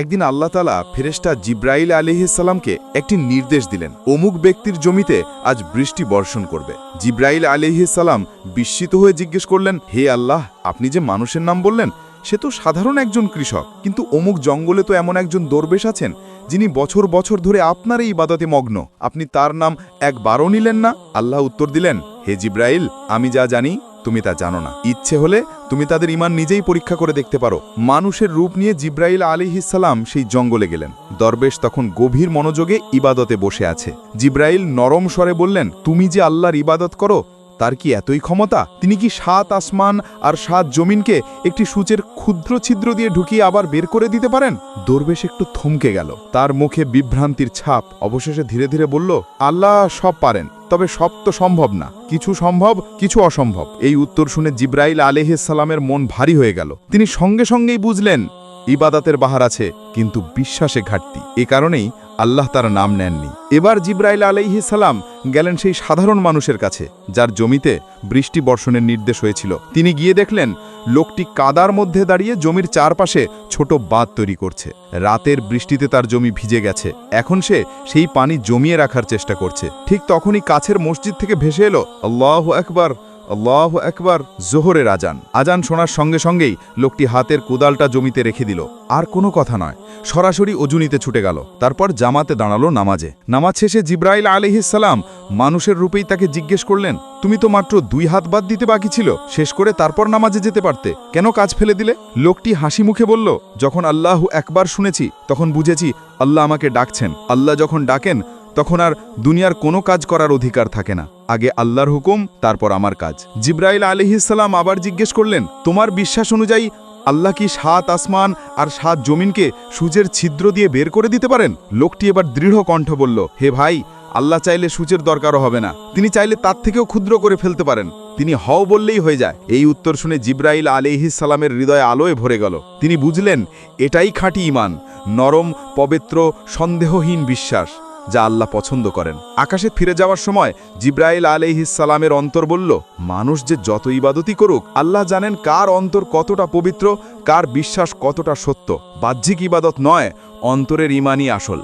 একদিন আল্লাহ তালা ফেরেস্টা জিব্রাইল আলিহিসাল্লামকে একটি নির্দেশ দিলেন, অমুক ব্যক্তির জমিতে আজ বৃষ্টি বর্ষণ করবে। জিব্রাইল আলিহিসাল্লাম বিস্মিত হয়ে জিজ্ঞেস করলেন, হে আল্লাহ, আপনি যে মানুষের নাম বললেন, সে তো সাধারণ একজন কৃষক। কিন্তু অমুক জঙ্গলে তো এমন একজন দরবেশ আছেন, যিনি বছর বছর ধরে আপনার এই ইবাদতে মগ্ন। আপনি তার নাম একবারও নিলেন না? আল্লাহ উত্তর দিলেন, হে জিব্রাইল, আমি যা জানি তুমি তা জানো না। ইচ্ছে হলে তুমি তাদের ইমান নিজেই পরীক্ষা করে দেখতে পারো। মানুষের রূপ নিয়ে জিব্রাইল আলিহিসাল্লাম সেই জঙ্গলে গেলেন। দরবেশ তখন গভীর মনোযোগে ইবাদতে বসে আছে। জিব্রাইল নরম স্বরে বললেন, তুমি যে আল্লাহর ইবাদত করো, তার কি এতই ক্ষমতা? তিনি কি সাত আসমান আর সাত জমিনকে একটি সূচের ক্ষুদ্র ছিদ্র দিয়ে ঢুকিয়ে আবার বের করে দিতে পারেন? দরবেশ একটু থমকে গেল। তার মুখে বিভ্রান্তির ছাপ অবশেষে ধীরে ধীরে বলল, আল্লাহ সব পারেন। তবে সব তো সম্ভব না। কিছু সম্ভব, কিছু অসম্ভব। এই উত্তর শুনে জিব্রাইল আলহিসাল্লামের মন ভারী হয়ে গেল। তিনি সঙ্গে সঙ্গেই বুঝলেন, ইবাদাতের বাহার আছে, কিন্তু বিশ্বাসে ঘাটতি। এ কারণেই আল্লাহ তার নাম নেননি। এবার জিব্রাইল আলাইহি সালাম গেলেন সেই সাধারণ মানুষের কাছে, যার জমিতে বৃষ্টি বর্ষণের নির্দেশ হয়েছিল। তিনি গিয়ে দেখলেন, লোকটি কাদার মধ্যে দাঁড়িয়ে জমির চারপাশে ছোট বাঁধ তৈরি করছে। রাতের বৃষ্টিতে তার জমি ভিজে গেছে। এখন সে সেই পানি জমিয়ে রাখার চেষ্টা করছে। ঠিক তখনই কাছের মসজিদ থেকে ভেসে এলো, আল্লাহ একবার আল্লাহ একবার জোহরের আজান। আজান শোনার সঙ্গে সঙ্গেই লোকটি হাতের কোদালটা জমিতে রেখে দিল। আর কোনো কথা নয়। সরাসরি অজুনিতে ছুটে গেল। তারপর জামাতে দাঁড়াল নামাজে। নামাজ শেষে জিব্রাইল আলিহিসাল্লাম মানুষের রূপেই তাকে জিজ্ঞেস করলেন, তুমি তো মাত্র দুই হাত বাদ দিতে বাকি ছিল? শেষ করে তারপর নামাজে যেতে পারতে? কেন কাজ ফেলে দিলে? লোকটি হাসি মুখে বলল, যখন আল্লাহ একবার শুনেছি, তখন বুঝেছি আল্লাহ আমাকে ডাকছেন। আল্লাহ যখন ডাকেন, তখন আর দুনিয়ার কোনো কাজ করার অধিকার থাকে না। আগে আল্লাহর হুকুম, তারপর আমার কাজ। জিব্রাইল আলিহিসাল্লাম আবার জিজ্ঞেস করলেন, তোমার বিশ্বাস অনুযায়ী আল্লাহ কি সাত আসমান আর সাত জমিনকে সূর্যের ছিদ্র দিয়ে বের করে দিতে পারেন? লোকটি এবার দৃঢ় কণ্ঠ বলল, হে ভাই, আল্লাহ চাইলে সূচের দরকারও হবে না। তিনি চাইলে তার থেকেও ক্ষুদ্র করে ফেলতে পারেন। তিনি হও বললেই হয়ে যায়। এই উত্তর শুনে জিব্রাইল আলিহিসাল্লামের হৃদয়ে আলোয় ভরে গেল। তিনি বুঝলেন, এটাই খাঁটি ইমান নরম, পবিত্র, সন্দেহহীন বিশ্বাস। যা আল্লাহ পছন্দ করেন। আকাশে ফিরে যাওয়ার সময় জিব্রাইল আলহিসালামের অন্তর বলল, মানুষ যে যত ইবাদতি করুক, আল্লাহ জানেন কার অন্তর কতটা পবিত্র, কার বিশ্বাস কতটা সত্য। বাহ্যিক ইবাদত নয়, অন্তরের ইমানই আসল।